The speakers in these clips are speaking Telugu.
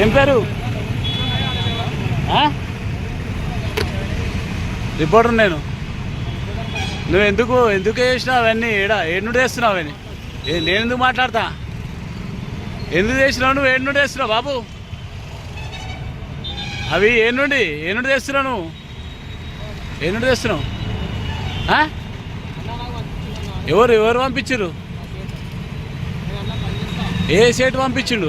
ఏం పేరు? ఆ? రిపోర్టర్ నేను. నువ్వు ఎందుకు ఎందుకు చేసినావు అవన్నీ? ఏడ ఏడు వేస్తున్నావు అవన్నీ? ఏ నేను ఎందుకు మాట్లాడతా? ఎందుకు చేసినావు నువ్వు? ఏడు నుండి వేస్తున్నావు బాబు? అవి ఏ నుండి? ఏ నుండి తెస్తున్నావు నువ్వు? ఏ నుండి తెస్తున్నావు ఎవరు ఎవరు పంపించారు ఏ సేటు పంపించిండు?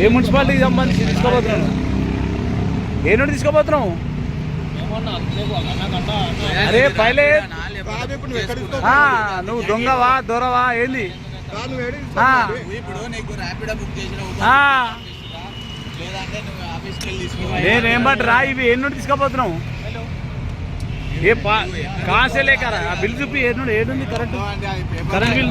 ఏ మున్సిపాలిటీకి సంబంధించి తీసుకోబోతున్నాను ఏ నుండి తీసుకోబోతున్నావు అరే పైలే. నువ్వు దొంగవా దొరవా ఏంది? నేనేం బట్టి రా ఇవి ఏ నుండి తీసుకోబోతున్నావు ఏ పా కాసే లేకరా బిల్ చూపి ఏ నుండి ఏడుంది current? Current bill.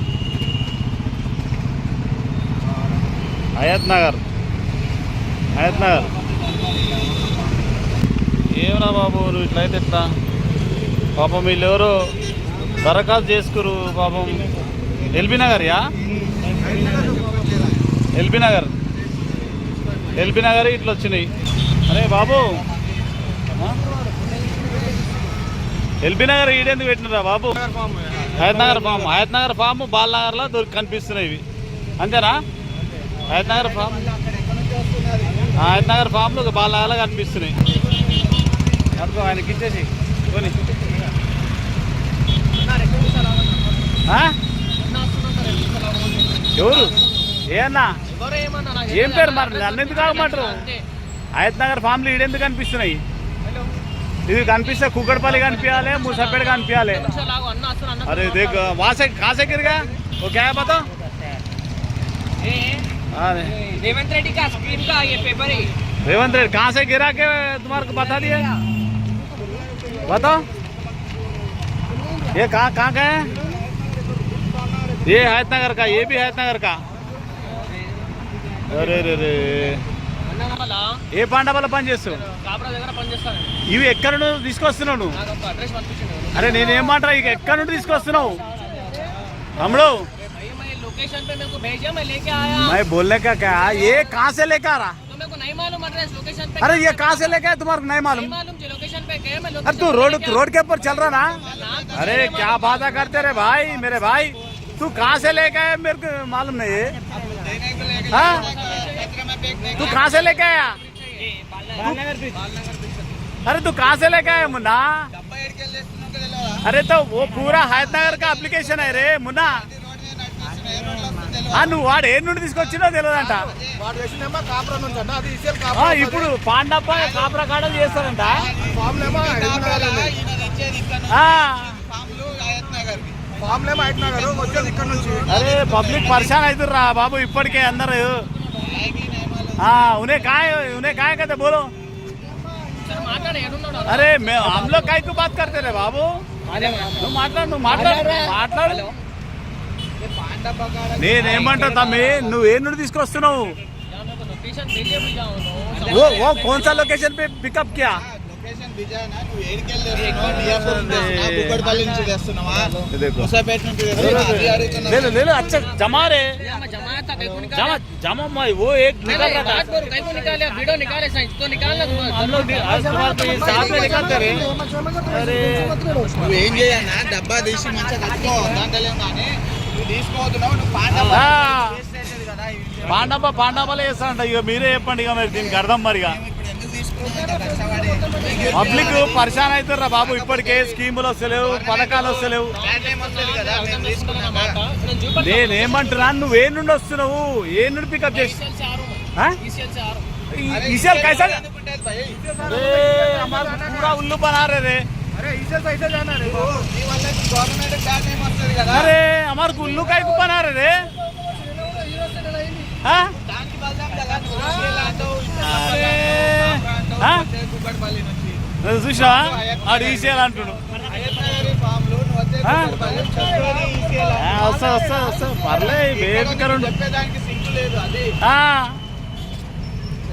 Hayath Nagar. Hayath Nagar. ఏమరా బాబు నువ్వు ఇట్లయితే ఎట్లా? పాపం వీళ్ళెవరో దరఖాస్తు చేసుకురు పాపం. ఎల్బీ నగర్ యా ఎల్బీ నగర్. ఎల్బీ నగర్ ఇట్లా వచ్చినాయి. అరే బాబు? ఎల్బీ నగర్ ఈడెందుకు పెట్టినరా బాబు? హయత్ నగర్ ఫామ్. హయత్ నగర్ ఫామ్. బాల్ నగర్లో దొరికి కనిపిస్తున్నాయి ఇవి. అంతేనా? హయత్నగర్ ఫామ్ హయత్నగర్ ఫామ్లు ఒక బాలలాగా కనిపిస్తున్నాయి. అనుకో ఆయనకి ఇచ్చేసి. కొని. ఎవరు? ఏమన్నా ఏం పేరు మరి? నన్ను ఎందుకు కాకమంటారు ఆయత్ నగర్ ఫామ్లు ఈడెందుకు కనిపిస్తున్నాయి? ఇది కనిపిస్తే కుక్కడపల్లి కనిపించాలి ముసాపేట కనిపించాలి. అరే దేఖ వాసే కాసేకిరిగా. ఓ वहाँ से कहाँ से गिर गया वो क्या है बताओ ए, हाँ, रेवंत रेड्डी का स्क्रीन का ये पेपर है रेवंत रेड्डी कहाँ से गिरा के तुम्हारे को बता दिया बताओ ये कहाँ कहाँ का है ये हैत नगर का ये भी हैत नगर का అరే రే రే అన్న వల్ల ఏ పాండ వల్ల పని చేస్తావు కాబ్రా దగ్గర పనిచేస్తాను ఇవి ఎక్కడ నుండి తీసుకొస్తున్నావు నువ్వు నాకు ఒక అడ్రస్ పంపించండి అరే నేనేమంటా ఇక ఎక్కడ నుండి తీసుకొస్తున్నావు తమ్ముడు भैया मैं लोकेशन पे मेरे को भेजा मैं लेके आया। मैं बोलने का क्या? तो ये कहाँ से लेकर आ रहा? तो मेरे को नहीं मालूम एड्रेस लोकेशन पे अरे ये कहाँ से लेके आया? तुम्हारा नहीं मालूम। मालूम जी लोकेशन पे गए मैं अरे तू रोड रोड के ऊपर चल रहा ना? हाँ, हाँ, तो अरे क्या बात करते रहे भाई मेरे भाई। तू कहाँ से लेके आया? मेरे को मालूम नहीं है। हाँ? तू कहाँ से लेके आया? अरे तू कहाँ से लेके आया मुन्ना? अरे तो वो पूरा हैदनगर का एप्लीकेशन है रे मुन्ना। నువ్వు వాడు ఏ నుండి తీసుకొచ్చినో తెలియదంట వాడు వేసిందేమో కాపురా నుంచి అన్న అది ఇసేల్ ఆ, కాపురా ఇప్పుడు పాండప్ప కాపురా కాడ చేస్తారంట ఫామ్ లేమో కాపురాలా? ఈయన తెచ్చేది ఇక్కడ నుంచి. ఆ, ఫామ్లు హయత్ నగర్కి. ఫామ్ లేమో అయినా వచ్చేది ఇక్కడ నుంచి అరే పబ్లిక్ పరిశాన్ అవుతుర్రా బాబు ఇప్పటికే అందరు బ్యాగ్ ఈయన ఏమాలో हाँ उन्हें कहा है उन्हें कहा कहते बोलो సరే మాట్లాడు ఏడున్నాడు अरे मैं हम लोग काय को बात करते रे बाबू నువ్వు మాట్లాడు నువ్వు మాట్లాడు మాట్లాడు నేనేమంటా తమ్మి నువ్వు ఏ నుండి తీసుకొస్తున్నావు यहाँ मेरे को लोकेशन भेजे भी जाओ वो वो कौन सा लोकेशन पे पिकअप किया లొకేషన్ బిజానా నువ్వు ఏడికి వెళ్ళి తెస్తున్నావు? బియాపూర్ నుంచి తెస్తున్నావా? కుక్కడపల్లి నుంచి తెస్తున్నావా देखो ముసాపేట నుంచి తెస్తున్నావా? అది అడుగుతున్నా. ले लो ले लो अच्छा जमा रे मैं जमाया था कहीं को जमा निकाला जमा मैं वो एक नहीं निकल नहीं रहा बात था करो कहीं को निकाले वीडियो निकाले साइंस तो निकालना तुम हम लोग नि- आज तुम्हारे को ये साथ में निकलते रे अरे నువ్వు ఏం చేయన్నా డబ్బా తీసి మంచిగా కట్టుకో దాంట్లో ఏం పాండవ పాండవాలే వేస్తారంట ఇక మీరే చెప్పండి ఇక మరి దీనికి అర్థం మరి పబ్లిక్ పరిశాన్ అవుతారా బాబు ఇప్పటికే స్కీములు వస్తలేవు పథకాలు వస్తలేవు నేనేమంటున్నా నువ్వు ఏ నుండి వస్తున్నావు ఏ నుండి పికప్ చేసి ఉల్లు పనారే ईसीएल से आ रहा हूँ అరే, इसे कैसा ఎందుకు ఉంటుంది భయ్? अरे हमारा पूरा उल्लू बना रहे रे अरे इसे से ऐसे जाना रे ఓ, నీ వల్ల గవర్నమెంట్ బ్యాడ్ నేమ్ వస్తుంది కదా अरे हमारे उल्लू का ही बना रहे रे हाँ? దానికి బలదాం కదా నువ్వు తీసుకెళ్ళి అంటావు, ఇట్లా అరే. అంటావు, ఆ? వచ్చే కుక్కడపల్లి నుంచి. నువ్వు చూసావా ఆడు ఈసీఎల్ అంటుడు అయ్యప్పనగరి ఫామ్లో నువ్వు వచ్చే ఆ? కుక్కడపల్లి చదువుకొని ఈసీఎల్ ఆ, వస్తా వస్తా వస్తా పర్లే ఇక్కడ